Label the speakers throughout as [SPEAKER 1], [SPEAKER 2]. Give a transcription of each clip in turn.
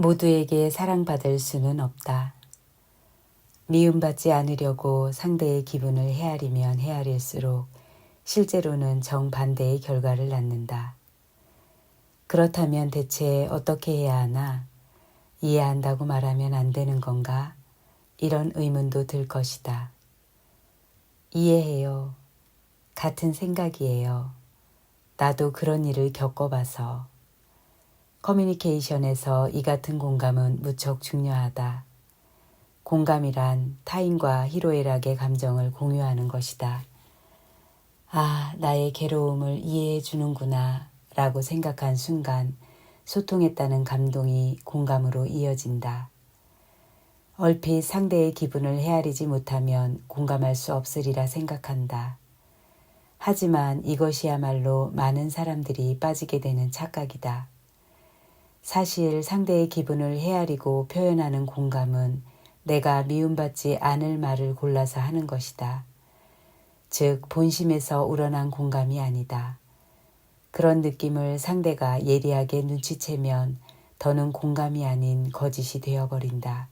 [SPEAKER 1] 모두에게 사랑받을 수는 없다. 미움받지 않으려고 상대의 기분을 헤아리면 헤아릴수록 실제로는 정반대의 결과를 낳는다. 그렇다면 대체 어떻게 해야 하나? 이해한다고 말하면 안 되는 건가? 이런 의문도 들 것이다. 이해해요. 같은 생각이에요. 나도 그런 일을 겪어봐서. 커뮤니케이션에서 이 같은 공감은 무척 중요하다. 공감이란 타인과 희로애락의 감정을 공유하는 것이다. 아, 나의 괴로움을 이해해 주는구나 라고 생각한 순간 소통했다는 감동이 공감으로 이어진다. 얼핏 상대의 기분을 헤아리지 못하면 공감할 수 없으리라 생각한다. 하지만 이것이야말로 많은 사람들이 빠지게 되는 착각이다. 사실 상대의 기분을 헤아리고 표현하는 공감은 내가 미움받지 않을 말을 골라서 하는 것이다. 즉, 본심에서 우러난 공감이 아니다. 그런 느낌을 상대가 예리하게 눈치채면 더는 공감이 아닌 거짓이 되어버린다.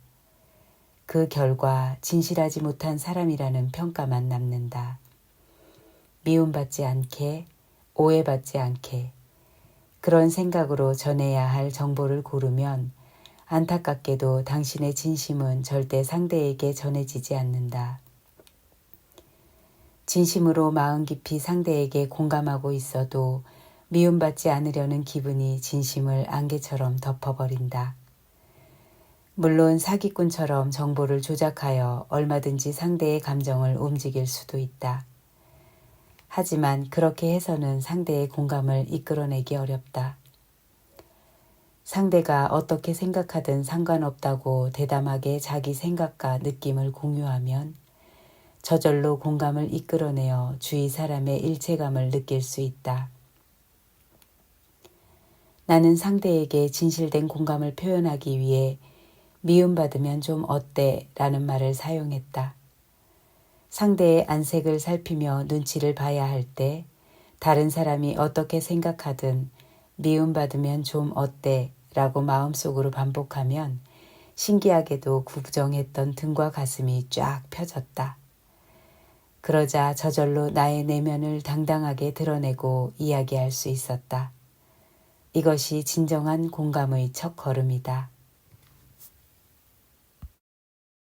[SPEAKER 1] 그 결과 진실하지 못한 사람이라는 평가만 남는다. 미움받지 않게, 오해받지 않게, 그런 생각으로 전해야 할 정보를 고르면 안타깝게도 당신의 진심은 절대 상대에게 전해지지 않는다. 진심으로 마음 깊이 상대에게 공감하고 있어도 미움받지 않으려는 기분이 진심을 안개처럼 덮어버린다. 물론 사기꾼처럼 정보를 조작하여 얼마든지 상대의 감정을 움직일 수도 있다. 하지만 그렇게 해서는 상대의 공감을 이끌어내기 어렵다. 상대가 어떻게 생각하든 상관없다고 대담하게 자기 생각과 느낌을 공유하면 저절로 공감을 이끌어내어 주위 사람의 일체감을 느낄 수 있다. 나는 상대에게 진실된 공감을 표현하기 위해 미움받으면 좀 어때? 라는 말을 사용했다. 상대의 안색을 살피며 눈치를 봐야 할 때 다른 사람이 어떻게 생각하든 미움받으면 좀 어때? 라고 마음속으로 반복하면 신기하게도 구부정했던 등과 가슴이 쫙 펴졌다. 그러자 저절로 나의 내면을 당당하게 드러내고 이야기할 수 있었다. 이것이 진정한 공감의 첫 걸음이다.